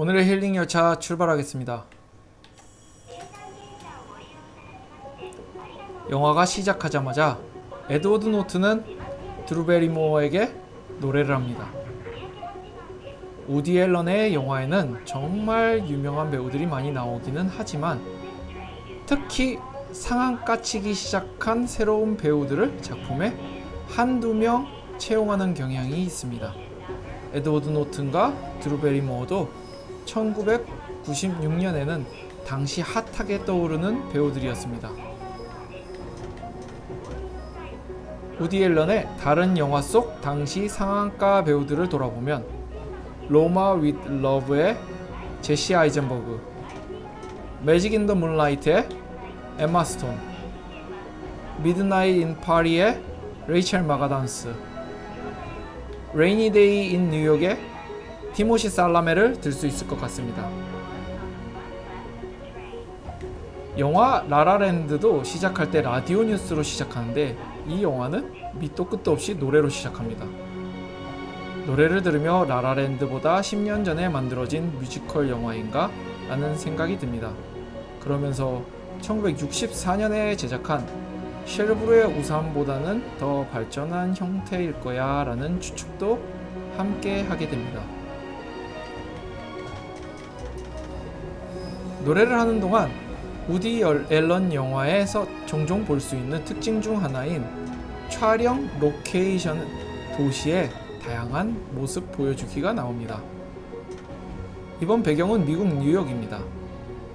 오늘의 힐링 열차 출발하겠습니다. 영화가 시작하자마자 에드워드 노트는 드루베리모어에게 노래를 합니다. 우디 앨런의 영화에는 정말 유명한 배우들이 많이 나오기는 하지만 특히 상한가 치기 시작한 새로운 배우들을 작품에 한두 명 채용하는 경향이 있습니다. 에드워드 노튼과 드루베리모어도 1996년에는 당시 핫하게 떠오르는 배우들이었습니다. 우디 앨런의 다른 영화 속 당시 상한가 배우들을 돌아보면 로마 윗 러브의 제시 아이젠버그, 매직 인 더 문라이트의 에마 스톤, 미드나잇 인 파리의 레이첼 마가단스, 레이니 데이 인 뉴욕의 티모시 살라메를 들 수 있을 것 같습니다. 영화 라라랜드도 시작할 때 라디오 뉴스로 시작하는데 이 영화는 밑도 끝도 없이 노래로 시작합니다. 노래를 들으며 라라랜드보다 10년 전에 만들어진 뮤지컬 영화인가 라는 생각이 듭니다. 그러면서 1964년에 제작한 셰르브르의 우산보다는 더 발전한 형태일 거야 라는 추측도 함께 하게 됩니다. 노래를 하는 동안 우디 앨런 영화에서 종종 볼 수 있는 특징 중 하나인 촬영 로케이션 도시의 다양한 모습 보여주기가 나옵니다. 이번 배경은 미국 뉴욕입니다.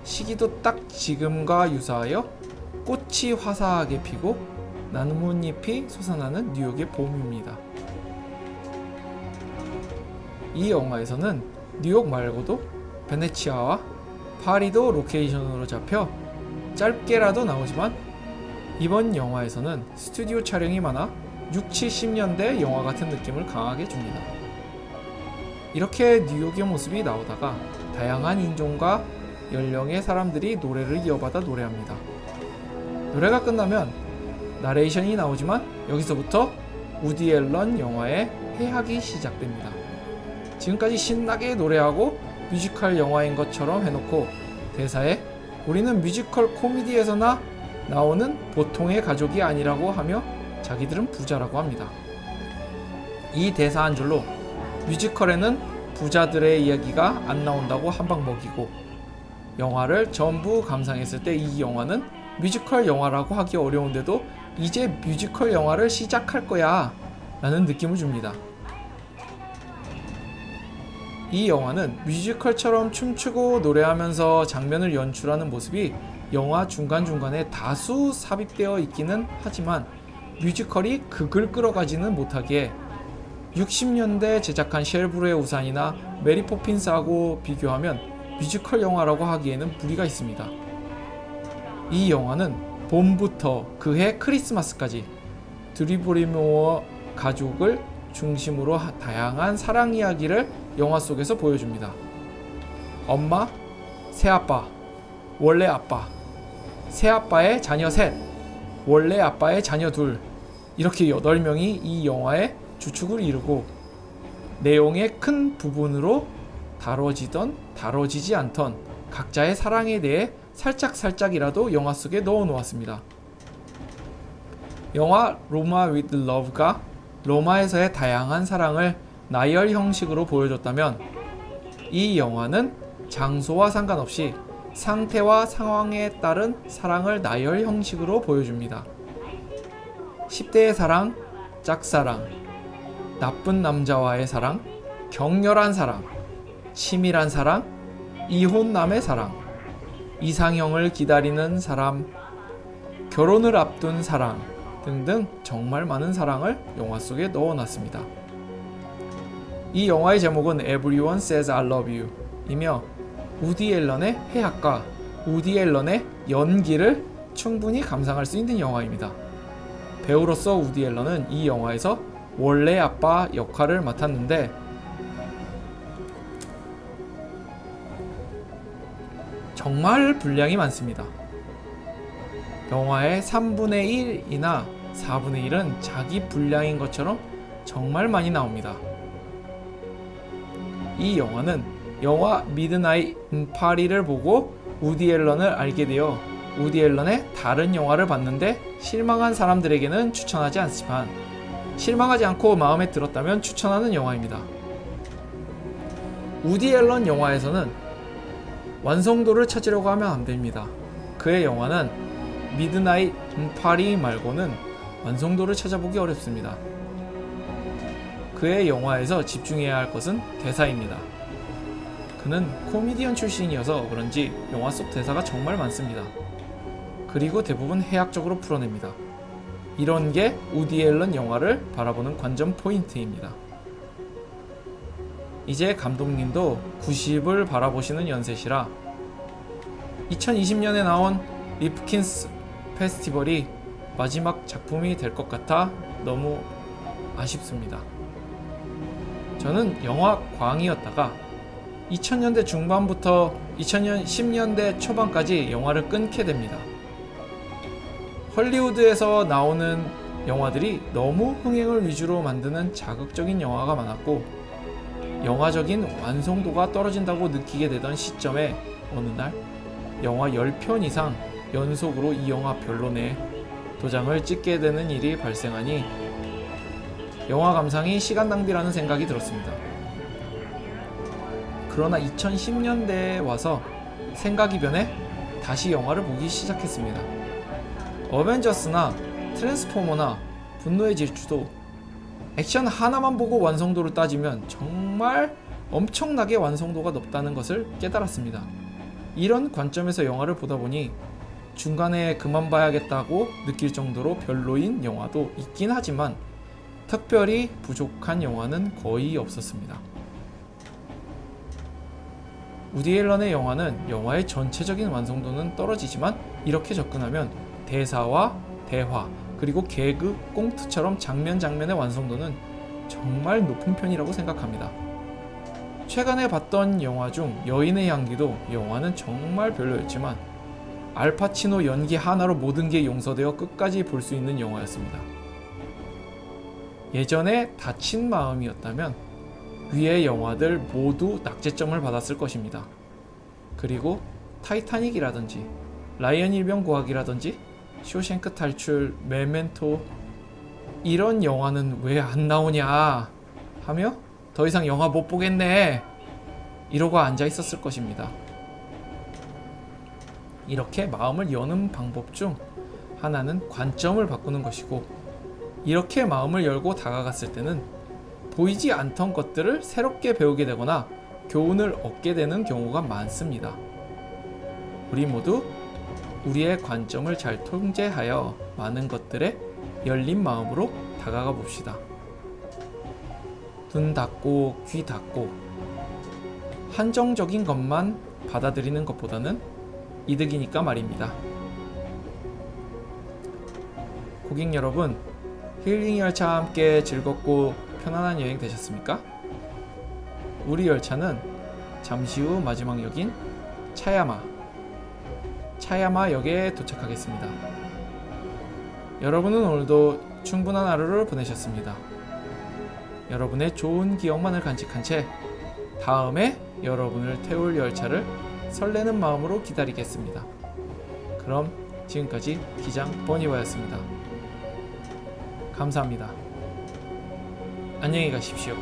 시기도 딱 지금과 유사하여 꽃이 화사하게 피고 나뭇잎이 솟아나는 뉴욕의 봄입니다. 이 영화에서는 뉴욕 말고도 베네치아와 파리도 로케이션으로 잡혀 짧게라도 나오지만 이번 영화에서는 스튜디오 촬영이 많아 6, 70년대 영화 같은 느낌을 강하게 줍니다. 이렇게 뉴욕의 모습이 나오다가 다양한 인종과 연령의 사람들이 노래를 이어받아 노래합니다. 노래가 끝나면 나레이션이 나오지만 여기서부터 우디 앨런 영화의 해악이 시작됩니다. 지금까지 신나게 노래하고 뮤지컬 영화인 것처럼 해놓고 대사에 우리는 뮤지컬 코미디에서나 나오는 보통의 가족이 아니라고 하며 자기들은 부자라고 합니다. 이 대사 한 줄로 뮤지컬에는 부자들의 이야기가 안 나온다고 한방 먹이고 영화를 전부 감상했을 때 이 영화는 뮤지컬 영화라고 하기 어려운데도 이제 뮤지컬 영화를 시작할 거야 라는 느낌을 줍니다. 이 영화는 뮤지컬처럼 춤추고 노래하면서 장면을 연출하는 모습이 영화 중간중간에 다수 삽입되어 있기는 하지만 뮤지컬이 극을 끌어가지는 못하기에 60년대 제작한 쉘브르의 우산이나 메리 포핀스하고 비교하면 뮤지컬 영화라고 하기에는 무리가 있습니다. 이 영화는 봄부터 그해 크리스마스까지 드리브리모어 가족을 중심으로 하- 다양한 사랑 이야기를 영화 속에서 보여줍니다. 엄마, 새아빠, 원래 아빠, 새아빠의 자녀 셋, 원래 아빠의 자녀 둘 이렇게 8명이 이 영화의 주축을 이루고 내용의 큰 부분으로 다뤄지던 다뤄지지 않던 각자의 사랑에 대해 살짝살짝이라도 영화 속에 넣어 놓았습니다. 영화 로마 위드 러브가 로마에서의 다양한 사랑을 나열 형식으로 보여줬다면 이 영화는 장소와 상관없이 상태와 상황에 따른 사랑을 나열 형식으로 보여줍니다. 10대의 사랑, 짝사랑, 나쁜 남자와의 사랑, 격렬한 사랑, 치밀한 사랑, 이혼남의 사랑, 이상형을 기다리는 사람, 결혼을 앞둔 사랑 등등 정말 많은 사랑을 영화 속에 넣어놨습니다. 이 영화의 제목은 Everyone Says I Love You 이며 우디 앨런의 해악과 우디 앨런의 연기를 충분히 감상할 수 있는 영화입니다. 배우로서 우디 앨런은 이 영화에서 원래 아빠 역할을 맡았는데 정말 분량이 많습니다. 영화의 3분의 1이나 4분의 1은 자기 분량인 것처럼 정말 많이 나옵니다. 이 영화는 영화 미드나잇 인 파리를 보고 우디 앨런을 알게 되어 우디 앨런의 다른 영화를 봤는데 실망한 사람들에게는 추천하지 않지만 실망하지 않고 마음에 들었다면 추천하는 영화입니다. 우디 앨런 영화에서는 완성도를 찾으려고 하면 안 됩니다. 그의 영화는 미드나잇 인 파리 말고는 완성도를 찾아보기 어렵습니다. 그의 영화에서 집중해야 할 것은 대사입니다. 그는 코미디언 출신이어서 그런지 영화 속 대사가 정말 많습니다. 그리고 대부분 해학적으로 풀어냅니다. 이런 게 우디 앨런 영화를 바라보는 관전 포인트입니다. 이제 감독님도 90을 바라보시는 연세시라 2020년에 나온 리프킨스 페스티벌이 마지막 작품이 될 것 같아 너무 아쉽습니다. 저는 영화 광이었다가 2000년대 중반부터 2010년대 초반까지 영화를 끊게 됩니다. 헐리우드에서 나오는 영화들이 너무 흥행을 위주로 만드는 자극적인 영화가 많았고 영화적인 완성도가 떨어진다고 느끼게 되던 시점에 어느 날 영화 10편 이상 연속으로 이 영화 별로네 도장을 찍게 되는 일이 발생하니 영화 감상이 시간 낭비라는 생각이 들었습니다. 그러나 2010년대에 와서 생각이 변해 다시 영화를 보기 시작했습니다. 어벤져스나 트랜스포머나 분노의 질주도 액션 하나만 보고 완성도를 따지면 정말 엄청나게 완성도가 높다는 것을 깨달았습니다. 이런 관점에서 영화를 보다 보니 중간에 그만 봐야겠다고 느낄 정도로 별로인 영화도 있긴 하지만 특별히 부족한 영화는 거의 없었습니다. 우디 앨런의 영화는 영화의 전체적인 완성도는 떨어지지만 이렇게 접근하면 대사와 대화 그리고 개그, 꽁트처럼 장면 장면의 완성도는 정말 높은 편이라고 생각합니다. 최근에 봤던 영화 중 여인의 향기도 영화는 정말 별로였지만 알파치노 연기 하나로 모든 게 용서되어 끝까지 볼 수 있는 영화였습니다. 예전에 다친 마음이었다면 위의 영화들 모두 낙제점을 받았을 것입니다. 그리고 타이타닉이라든지 라이언 일병 구하기라든지 쇼생크 탈출, 메멘토 이런 영화는 왜 안 나오냐 하며 더 이상 영화 못 보겠네 이러고 앉아 있었을 것입니다. 이렇게 마음을 여는 방법 중 하나는 관점을 바꾸는 것이고 이렇게 마음을 열고 다가갔을 때는 보이지 않던 것들을 새롭게 배우게 되거나 교훈을 얻게 되는 경우가 많습니다. 우리 모두 우리의 관점을 잘 통제하여 많은 것들에 열린 마음으로 다가가 봅시다. 눈 닫고 귀 닫고 한정적인 것만 받아들이는 것보다는 이득이니까 말입니다. 고객 여러분, 힐링 열차와 함께 즐겁고 편안한 여행 되셨습니까? 우리 열차는 잠시 후 마지막 역인 차야마, 차야마 역에 도착하겠습니다. 여러분은 오늘도 충분한 하루를 보내셨습니다. 여러분의 좋은 기억만을 간직한 채 다음에 여러분을 태울 열차를 설레는 마음으로 기다리겠습니다. 그럼 지금까지 기장 버니바였습니다. 감사합니다. 안녕히 가십시오.